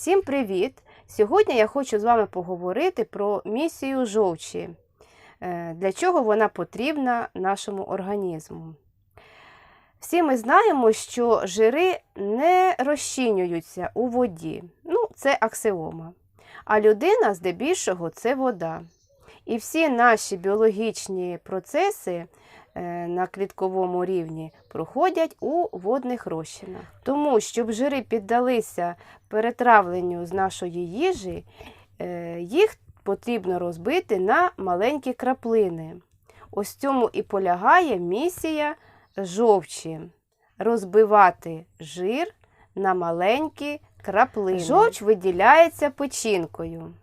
Всім привіт! Сьогодні я хочу з вами поговорити про місію жовчі, Е, для чого вона потрібна нашому організму. Всі ми знаємо, що жири не розчинюються у воді. Ну, це аксіома. А людина здебільшого це вода. І всі наші біологічні процеси на клітковому рівні проходять у водних розчинах. Тому, щоб жири піддалися перетравленню з нашої їжі, е, їх потрібно розбити на маленькі краплини. Ось цьому і полягає місія жовчі розбивати жир на маленькі краплини. Жовч виділяється печінкою.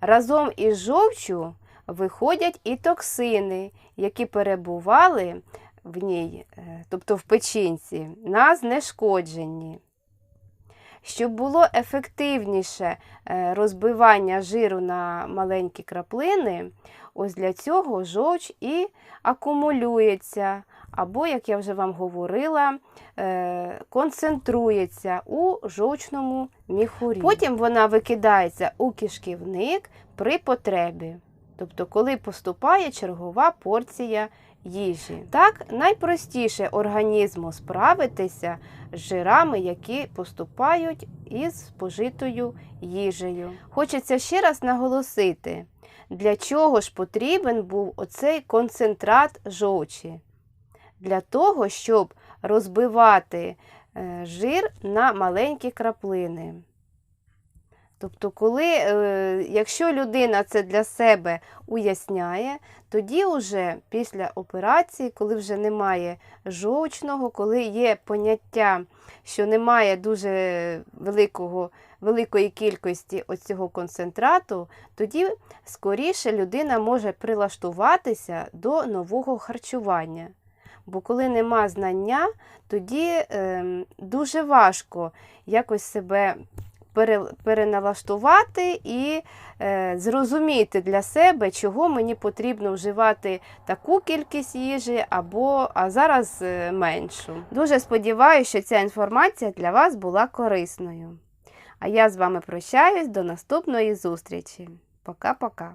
Разом із жовчю виходять і токсини, які перебували в ній, е, тобто в печінці, на знешкодженні. Щоб було ефективніше е, розбивання жиру на маленькі краплини, ось для цього жовч і акумулюється, або, як я вже вам говорила, е, концентрується у жовчному міхурі. Потім вона викидається у кишківник при потребі, тобто, коли поступає чергова порція їжі. Так найпростіше організму справитися з жирами, які поступають із спожитою їжею. Хочеться ще раз наголосити, для чого ж потрібен був оцей концентрат жовчі? Для того, щоб розбивати е, жир на маленькі краплини. Тобто, коли, е, якщо людина це для себе уясняє, тоді вже після операції, коли вже немає жовчного, коли є поняття, що немає дуже великого, великої кількості оцього концентрату, тоді скоріше людина може прилаштуватися до нового харчування. Бо коли нема знання, тоді е, дуже важко якось себе переналаштувати і е, зрозуміти для себе, чого мені потрібно вживати таку кількість їжі, або а зараз е, меншу. Дуже сподіваюся, що ця інформація для вас була корисною. А я з вами прощаюсь до наступної зустрічі. Пока-пока.